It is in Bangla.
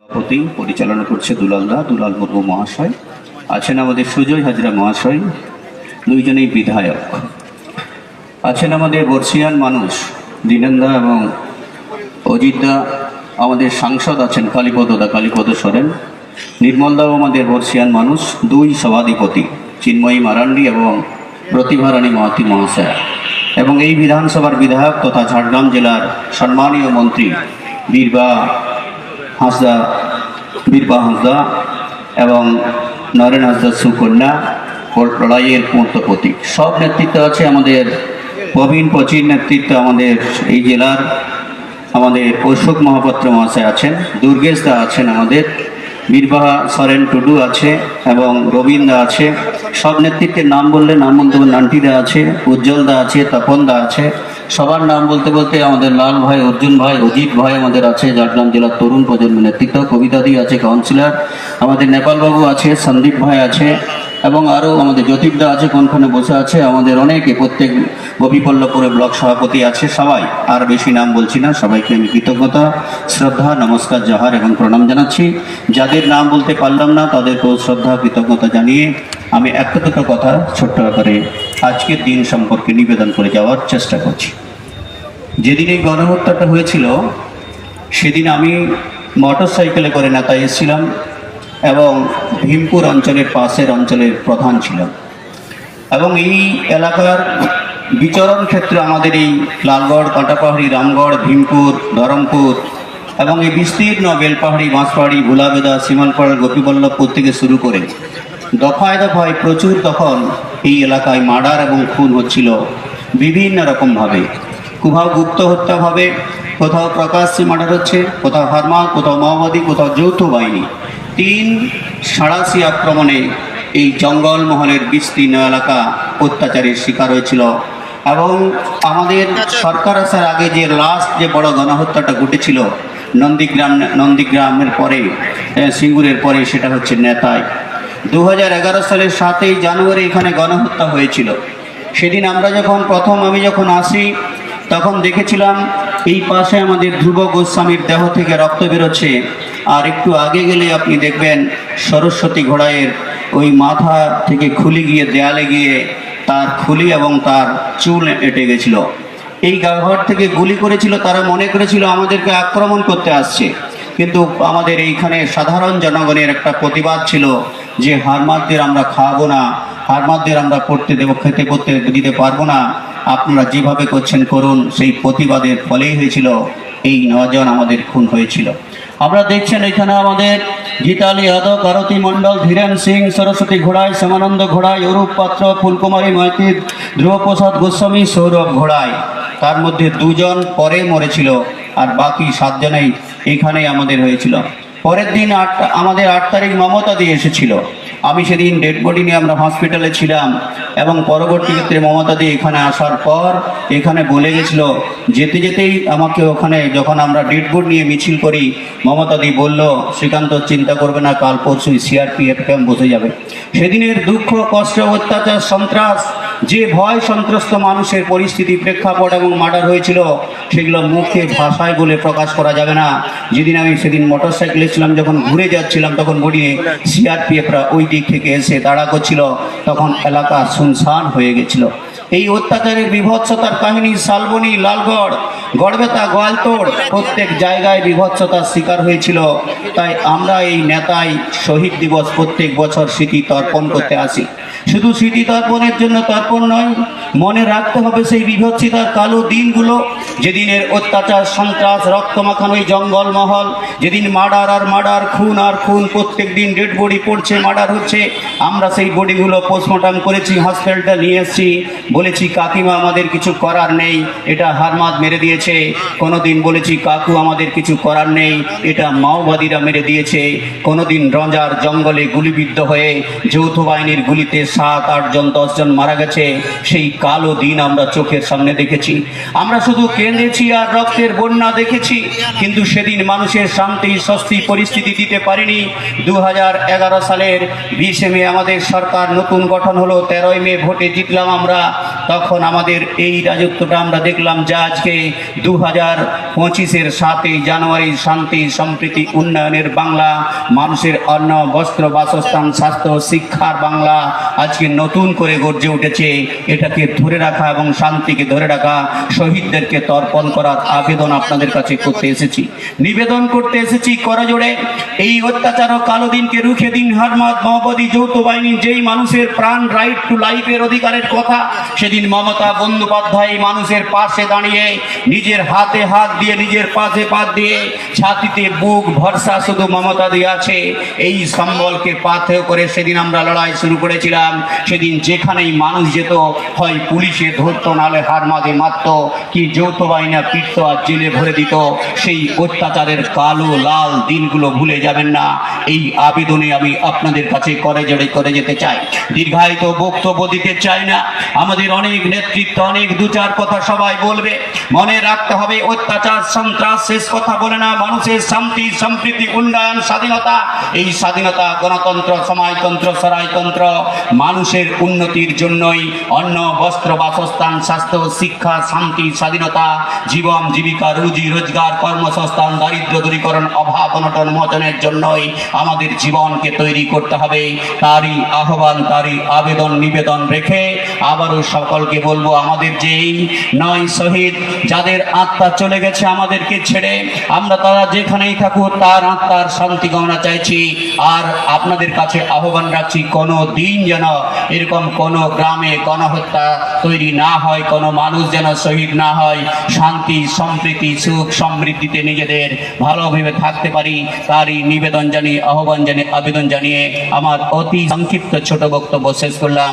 সভাপতি পরিচালনা করছে দুলালদা দুলাল মুর্মু মহাশয়। আছেন আমাদের সুজয় হাজরা মহাশয়, দুইজনেই বিধায়ক। আছেন আমাদের বর্ষিয়ান মানুষ, দীনেন্দা এবং অজিতদা আমাদের সাংসদ আছেন কালীপদদা কালীপদ সরেন। নির্মলদাও আমাদের বর্ষিয়ান মানুষ, দুই সভাধিপতি, চিন্ময়ী মারান্ডি এবং প্রতিভা রানী মহাতি মহাশয়া। এবং এই বিধানসভার বিধায়ক তথা ঝাড়গ্রাম জেলার সম্মানীয় মন্ত্রী বীরবা হাঁসদা, বীরবা হাঁসদা এবং নরেন হাঁসদার সুকন্যা লড়াইয়ের পূর্ত প্রতীক। সব নেতৃত্ব আছে আমাদের প্রবীণ প্রচীর নেতৃত্ব আমাদের এই জেলার, আমাদের অশোক মহাপাত্র মহাশয় আছেন, দুর্গেশ দা আছেন আমাদের বীরবাহা সরেন টুডু আছে এবং রবীন্দ্র আছে। সব নেতৃত্বের নাম বললে নাম বলতে নান্টিদা আছে, উজ্জ্বল দা আছে, তপন দা আছে। সবার নাম বলতে বলতে আমাদের লাল ভাই, অর্জুন ভাই, অজিত ভাই আমাদের আছে ঝাড়গ্রাম জেলার তরুণ প্রজন্ম নেতৃত্ব কবিতাদি আছে কাউন্সিলর আমাদের নেপালবাবু আছে, সন্দীপ ভাই আছে, এবং আরও আমাদের জ্যোতিকদা আছে, কোনখানে বসে আছে, আমাদের অনেকে, প্রত্যেক গোপীপল্লপুরে ব্লক সভাপতি আছে, সবাই। আর বেশি নাম বলছি না, সবাইকে আমি কৃতজ্ঞতা, শ্রদ্ধা, নমস্কার, জাহার এবং প্রণাম জানাচ্ছি। যাদের নাম বলতে পারলাম না, তাদেরকেও শ্রদ্ধা, কৃতজ্ঞতা জানিয়ে আমি একটা দুটো কথা ছোট্ট ব্যাপারে আজকের দিন সম্পর্কে নিবেদন করে যাওয়ার চেষ্টা করছি। যেদিন এই গণহত্যাটা হয়েছিল, সেদিন আমি মোটর সাইকেলে করে নেতায় এসেছিলাম এবং ভীমপুর অঞ্চলের পাশের অঞ্চলের প্রধান ছিলাম। এবং এই এলাকার বিচরণ ক্ষেত্রে আমাদের এই লালগড়, কাঁটাপাহাড়ি, রামগড়, ভীমপুর, ধরমপুর এবং এই বিস্তীর্ণ বেলপাহাড়ি, বাঁশপাহাড়ি, ভোলাবেদা সীমানপাড়ার গোপীবল্লভপুর থেকে শুরু করে দফায় দফায় প্রচুর তখন এই এলাকায় মার্ডার এবং খুন হচ্ছিল বিভিন্ন রকমভাবে কোথাও গুপ্ত হত্যাভাবে কোথাও প্রকাশ্যে মার্ডার হচ্ছে, কোথাও হারমা কোথাও মাওবাদী, কোথাও যৌথ বাহিনী। তিন সাঁড়াশি আক্রমণে এই জঙ্গলমহলের বিস্তীর্ণ এলাকা অত্যাচারের শিকার হয়েছিল এবং আমাদের সরকার আসার আগে যে লাস্ট যে বড় গণহত্যাটা ঘটেছিল, নন্দীগ্রাম নন্দীগ্রামের পরে সিঙ্গুরের পরে সেটা হচ্ছে নেতায় দু হাজার এগারো সালের সাতই জানুয়ারি এখানে গণহত্যা হয়েছিল। সেদিন আমরা যখন, প্রথম আমি যখন আসি, তখন দেখেছিলাম এই পাশে আমাদের ধ্রুব গোস্বামীর দেহ থেকে রক্ত বেরোচ্ছে। আর একটু আগে গেলে আপনি দেখবেন সরস্বতী ঘোড়াইয়ের ওই মাথা থেকে খুলি গিয়ে, দেয়ালে গিয়ে তার খুলি এবং তার চুল এঁটে গেছিল। এই ঘর থেকে গুলি করেছিল, তারা মনে করেছিল আমাদেরকে আক্রমণ করতে আসছে। কিন্তু আমাদের এইখানে সাধারণ জনগণের একটা প্রতিবাদ ছিল যে হারমাদদের আমরা খাওয়াবো না হারমাদদের আমরা পড়তে দেবো, খেতে করতে দিতে পারব না, আপনারা যেভাবে করছেন করুন, সেই প্রতিবাদের ফলেই হয়েছিল, এই নজন আমাদের খুন হয়েছিল। আমরা দেখছেন এখানে আমাদের গীতালি যাদব আরতি মণ্ডল, ধীরেন সিং, সরস্বতী ঘোড়াই, শ্যামানন্দ ঘোড়াই, অরূপ পাত্র, ফুলকুমারী মাইতি ধ্রুবপ্রসাদ গোস্বামী, সৌরভ ঘোড়াই। তার মধ্যে দুজন পরে মরেছিল, আর বাকি সাতজনেই এখানেই আমাদের হয়েছিল। পরের দিন আট আমাদের আট তারিখ মমতা দিয়ে এসেছিল। আমি সেদিন ডেড বডি নিয়ে আমরা হসপিটালে ছিলাম এবং পরবর্তী ক্ষেত্রে মমতা দিয়ে এখানে আসার পর এখানে বলে গেছিল, যেতে যেতেই আমাকে ওখানে যখন আমরা ডেড বডি নিয়ে মিছিল করি, মমতা দি বলল, শ্রীকান্ত, চিন্তা করবে না, কাল পরশুই সিআরপিএফ ক্যাম্প বসে যাবে। সেদিনের দুঃখ, কষ্ট, অত্যাচার, সন্ত্রাস, যে ভয় সন্ত্রস্ত মানুষের পরিস্থিতি, প্রেক্ষাপট এবং মার্ডার হয়েছিল, সেগুলো মুখে ভাষায় বলে প্রকাশ করা যাবে না। যেদিন আমি সেদিন মোটর সাইকেলে ছিলাম, যখন ঘুরে যাচ্ছিলাম, তখন বলি সিআরপিএফরা ওই দিক থেকে এসে দাঁড়া করছিল, তখন এলাকা শুনশান হয়ে গেছিল। এই অত্যাচারের বিভৎসতার কাহিনী শালবনী, লালগড়, গড়বেতা, গোয়ালতোড়, প্রত্যেক জায়গায় বিভৎসতার শিকার হয়েছিল। তাই আমরা এই নেতাই শহীদ দিবস প্রত্যেক বছর স্মৃতি তর্পণ করতে আসি। শুধু স্মৃতি তর্পণের জন্য তর্পণ নয়, মনে রাখতে হবে সেই বিভৎসিতার কালো দিনগুলো, যেদিনের অত্যাচার, সন্ত্রাস রক্তমাখানো এই জঙ্গলমহল যেদিন মার্ডার আর মার্ডার, খুন আর খুন, প্রত্যেক দিন ডেড বডি পড়ছে মার্ডার হচ্ছে আমরা সেই বডিগুলো পোস্টমর্টম করেছি হসপিটালটা নিয়ে এসেছি, বলেছি, কাকিমা, আমাদের কিছু করার নেই, এটা হারমাদ মেরে দিয়েছে। কোনোদিন বলেছি, কাকু, আমাদের কিছু করার নেই, এটা মাওবাদীরা মেরে দিয়েছে। কোনোদিন রঞ্জার জঙ্গলে গুলিবিদ্ধ হয়ে যৌথ বাহিনীর গুলিতে সাত আটজন দশজন মারা গেছে, সেই কালো দিন আমরা চোখের সামনে দেখেছি। আমরা শুধু কেঁদেছি আর রক্তের বন্যা দেখেছি, কিন্তু সেদিন মানুষের শান্তি, স্বস্তি, পরিস্থিতি দিতে পারিনি। দু হাজার এগারো সালের বিশে মে আমাদের সরকার নতুন গঠন হলো, তেরোই মে ভোটে জিতলাম আমরা। তখন আমাদের এই রাজত্বটা আমরা দেখলাম যা আজকে দু হাজার পঁচিশের সাতই জানুয়ারি শান্তি, সম্প্রীতি, উন্নয়নের বাংলা, মানুষের অন্ন, বস্ত্র, বাসস্থান, স্বাস্থ্য, শিক্ষার বাংলা আজকে নতুন করে গর্জে উঠেছে। এটাকে ধরে রাখা এবং শান্তিকে ধরে রাখা, শহীদদেরকে তর্পণ করার আবেদন আপনাদের কাছে করতে এসেছি। নিবেদন করতে এসেছি করজোড়ে এই অত্যাচার ও কালো দিনকে রুখে দিন হারমাদ মহবদী যৌথ বাহিনী, যেই মানুষের প্রাণ রাইট টু লাইফের অধিকারের কথা, সেদিন মমতা বন্দ্যোপাধ্যায় এই মানুষের পাশে দাঁড়িয়ে, নিজের হাতে হাত দিয়ে, নিজের পাশে পাত দিয়ে, ছাতিতে বুক ভরসা শুধু মমতা দিয়ে আছে। এই সম্বলকে পাথেয় করে সেদিন আমরা লড়াই শুরু করেছিলাম। সেদিন যেখানেই মানুষ যেত, হয় পুলিশে ধরতো, নালে হারমাদে মারত, কি যৌথ বাহিনী পিটত আর জেলে ভরে দিত, সেই অত্যাচারের কালো লাল দিনগুলো ভুলে যাবেন না। এই আবেদনে আমি আপনাদের কাছে করে জড়ে করে যেতে চাই দীর্ঘায়িত বক্তব্য দিতে চাই না। আমাদের অনেক নেতৃত্ব, অনেক দু চার কথা সবাই বলবে। মনে রাখতে হবে, অত্যাচার, সন্ত্রাস, শেষ কথা বলে না। মানুষের শান্তি, সম্প্রীতি, উন্নয়ন, স্বাধীনতা, এই স্বাধীনতা গণতন্ত্র, সমাজতন্ত্র সরাইতন্ত্র মানুষের উন্নতির জন্যই অন্ন, বস্ত্র, বাসস্থান, স্বাস্থ্য, শিক্ষা, শান্তি, স্বাধীনতা, জীবন, জীবিকা, রুজি, রোজগার, কর্মসংস্থান দারিদ্র দূরীকরণ, অভাব, অনটন, মোচনের জন্যই আমাদের জীবনকে তৈরি করতে হবে। তারই আহ্বান, তারই আবেদন, নিবেদন রেখে আবারও সকলকে বলব, আমাদের যে এই নয় শহীদ, যাদের আত্মা চলে গেছে আমাদেরকে ছেড়ে, আমরা তারা যেখানেই থাকুক, তার আত্মার শান্তি কামনা চাইছি। আর আপনাদের কাছে আহ্বান রাখছি, কোনো দিন যেন এরকম কোনো গ্রামে গণহত্যা তৈরি না হয়, কোনো মানুষ যেন শহীদ না হয়, শান্তি, সম্প্রীতি, সুখ সমৃদ্ধিতে নিজেদের ভালোভাবে থাকতে পারি। তারই নিবেদন জানিয়ে, আহ্বান জানিয়ে, আবেদন জানিয়ে আমার অতি সংক্ষিপ্ত ছোট বক্তব্য শেষ করলাম।